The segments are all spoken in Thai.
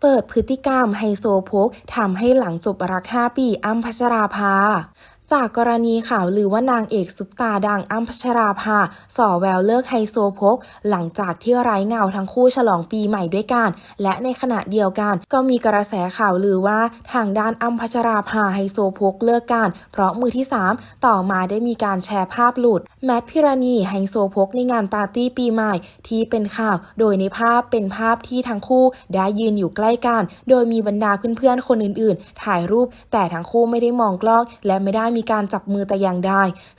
เปิดพฤติกรรมไฮโซโพกทำให้หลังจบรัก 5 ปีอ้ำพัชราภา จากกรณีข่าวลือว่านางเอกซุปตาดังอ้ำพัชราภาส่อแววเลิกไฮโซโพก หลังจากที่ไร้เงาทั้งคู่ฉลองปีใหม่ด้วยกัน และในขณะเดียวกัน ก็มีกระแสข่าวลือว่าทางด้านอ้ำพัชราภาไฮโซโพกเลิกกัน เพราะมือที่ 3 ต่อมาได้มีการแชร์ภาพหลุด แมทพิรณีไฮโซโพกในงานปาร์ตี้ปีใหม่ที่เป็นข่าว โดยในภาพเป็นภาพที่ทั้งคู่ได้ยืนอยู่ใกล้กัน โดยมีบรรดาเพื่อนๆคนอื่น ๆ ถ่ายรูป แต่ทั้งคู่ไม่ได้มองกล้องและไม่ได้มีีการจับมือแต่อย่างใด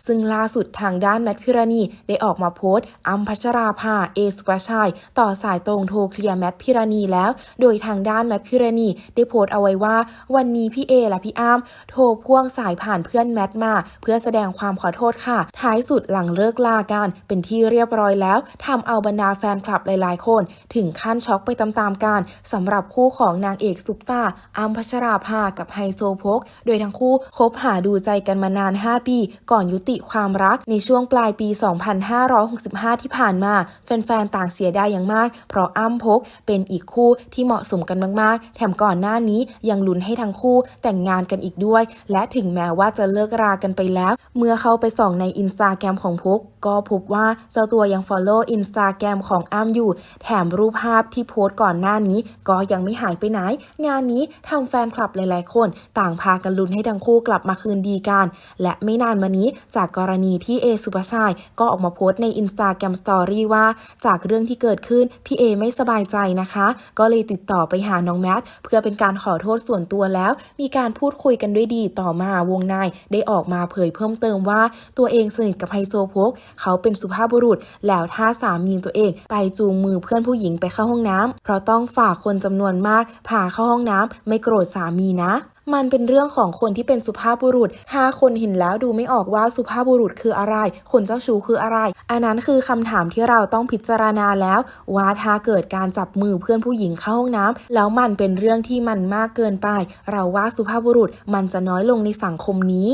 ซึ่งล่าสุดทางด้านแมทพิราณีได้ออกมาโพสต์อัมพัชราภาเอสุภชัย ต่อสายตรงโทรเคลียร์แมทพิราณีแล้ว โดยทางด้านแมทพิราณีได้โพสต์เอาไว้ว่า วันนี้พี่เอและพี่อ้ำโทรพ่วงสายผ่านเพื่อนแมทมา เพื่อแสดงความขอโทษค่ะ ท้ายสุดหลังเลิกลากันเป็นที่เรียบร้อยแล้วทำเอาบรรดาแฟนคลับหลาย ๆ คน ถึงขั้นช็อกไปตามๆกันสำหรับคู่ของนางเอกซุปตาอัมพัชราภากับไฮโซโพกโดยทั้งคู่คบหาดูใจกันมานาน 5 ปี ก่อนยุติความรักในช่วงปลายปี 2565 ที่ผ่านมา แฟนๆ ต่างเสียดายอย่างมาก เพราะอ้ำพกเป็นอีกคู่ที่เหมาะสมกันมากๆ แถมก่อนหน้านี้ยังลุ้นให้ทั้งคู่แต่งงานกันอีกด้วย และถึงแม้ว่าจะเลิกรากันไปแล้ว เมื่อเข้าไปส่องในอินสตาแกรมของพกก็พบว่าเจ้าตัวยัง Follow อินสตาแกรมของอ้ำอยู่ แถมรูปภาพที่โพสต์ก่อนหน้านี้ ก็ยังไม่หายไปไหน งานนี้ทางแฟนคลับหลายๆ คน ต่างพากันลุ้นให้ทั้งคู่กลับมาคืนดีกันและไม่นานมานี้จากกรณีที่เอสุภชัยก็ออกมาโพสต์ในอินสตาแกรมสตอรี่ว่า จากเรื่องที่เกิดขึ้น พี่เอไม่สบายใจนะคะ ก็เลยติดต่อไปหาน้องแมทเพื่อเป็นการขอโทษส่วนตัวแล้ว มีการพูดคุยกันด้วยดีต่อมาวงในได้ออกมาเผยเพิ่มเติมว่า ตัวเองสนิทกับไฮโซโพกเขาเป็นสุภาพบุรุษ แล้วถ้าสามีตัวเองไปจูงมือเพื่อนผู้หญิงไปเข้าห้องน้ำเพราะต้องฝากคนจำนวนมากพาเข้าห้องน้ำไม่โกรธสามีนะมันเป็นเรื่องของคนที่เป็นสุภาพบุรุษ ถ้าคนเห็นแล้วดูไม่ออกว่าสุภาพบุรุษคืออะไร คนเจ้าชู้คืออะไร อันนั้นคือคำถามที่เราต้องพิจารณาแล้ว ว่าถ้าเกิดการจับมือเพื่อนผู้หญิงเข้าห้องน้ำแล้วมันเป็นเรื่องที่มันมากเกินไป เราว่าสุภาพบุรุษมันจะน้อยลงในสังคมนี้